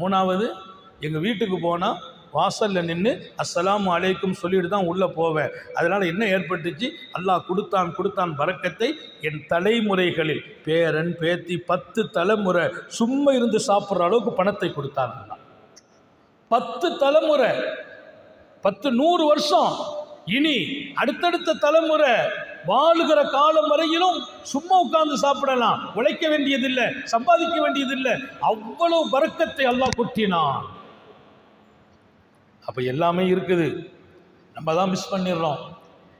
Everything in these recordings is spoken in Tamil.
மூணாவது எங்கள் வீட்டுக்கு போனால் வாசலில் நின்று அஸ்லாம் அலைக்கும் சொல்லிட்டு தான் உள்ளே போவேன். அதனால் என்ன ஏற்பட்டுச்சு? அல்லாஹ் கொடுத்தான் கொடுத்தான் பறக்கத்தை என் தலைமுறைகளில். பேரன் பேத்தி பத்து தலைமுறை சும்மா இருந்து சாப்பிட்ற அளவுக்கு பணத்தை கொடுத்தான் பத்து தலைமுறை பத்து நூறு வருஷம். இனி அடுத்தடுத்த தலைமுறை வாழுகிற காலம் வரையிலும் சும்மா உட்கார்ந்து சாப்பிடலாம். உழைக்க வேண்டியதில்லை சம்பாதிக்க வேண்டியதில்லை. அவ்வளவு வர்க்கத்தை எல்லாம் கொட்டினான். அப்போ எல்லாமே இருக்குது. நம்ம தான் மிஸ் பண்ணிடுறோம்.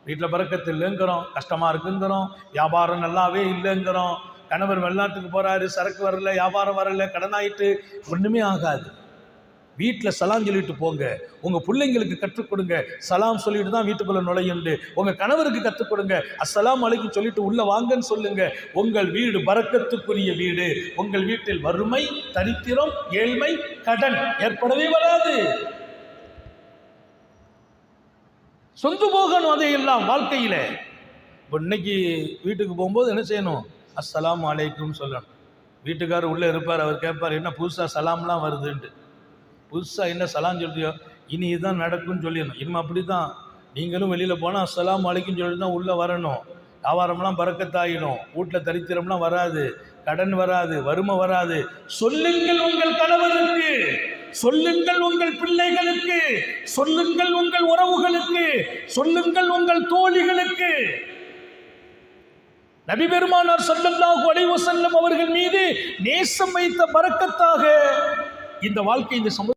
வீட்டில் பறக்கத்து இல்லைங்கிறோம் கஷ்டமாக இருக்குங்கிறோம் வியாபாரம் நல்லாவே இல்லைங்கிறோம். கணவர் வெளிநாட்டுக்கு போகிறாரு சரக்கு வரல வியாபாரம் வரல கடனாயிட்டு ஒன்றுமே ஆகாது. வீட்டில் சலாம் சொல்லிட்டு போங்க. உங்கள் பிள்ளைங்களுக்கு கற்றுக் கொடுங்க. சலாம் சொல்லிட்டு தான் வீட்டுக்குள்ளே நுழையுண்டு. உங்கள் கணவருக்கு கற்றுக் கொடுங்க. அஸ்ஸலாம் அலைக்கும் சொல்லிட்டு உள்ளே வாங்கன்னு சொல்லுங்க. உங்கள் வீடு பறக்கத்துக்குரிய வீடு. உங்கள் வீட்டில் வறுமை தரித்திரம் ஏழ்மை கடன் ஏற்படவே வராது. சொந்து போகணும் அதையெல்லாம் வாழ்க்கையில். இப்போ இன்னைக்கு வீட்டுக்கு போகும்போது என்ன செய்யணும்? அஸ்லாம் அலைக்கும் சொல்லணும். வீட்டுக்காரர் உள்ளே இருப்பார் அவர் கேட்பார் என்ன புதுசாக சலாம்லாம் வருதுன்ட்டு. புதுசாக என்ன சலாம் சொல்றியோ இனி இதுதான் நடக்கும்னு சொல்லிடணும். இனிமே அப்படி தான் நீங்களும் வெளியில் போனால் சலாம் அலைக்கும் சொல்லிட்டு தான் உள்ளே வரணும். வியாபாரம்லாம் பறக்கத்தாயிடும். வீட்டில் தரித்திரம்லாம் வராது. கடன் வராது. வறுமை வராது. சொல்லுங்கள் உங்கள் கணவருக்கு. சொல்லுங்கள் உங்கள் பிள்ளைகளுக்கு. சொல்லுங்கள் உங்கள் உறவுகளுக்கு. சொல்லுங்கள் உங்கள் தோழிகளுக்கு. நபி பெருமானார் ஸல்லல்லாஹு செல்லும் அவர்கள் மீது நேசம் வைத்த பறக்கத்தாக இந்த வாழ்க்கை இந்த சமூக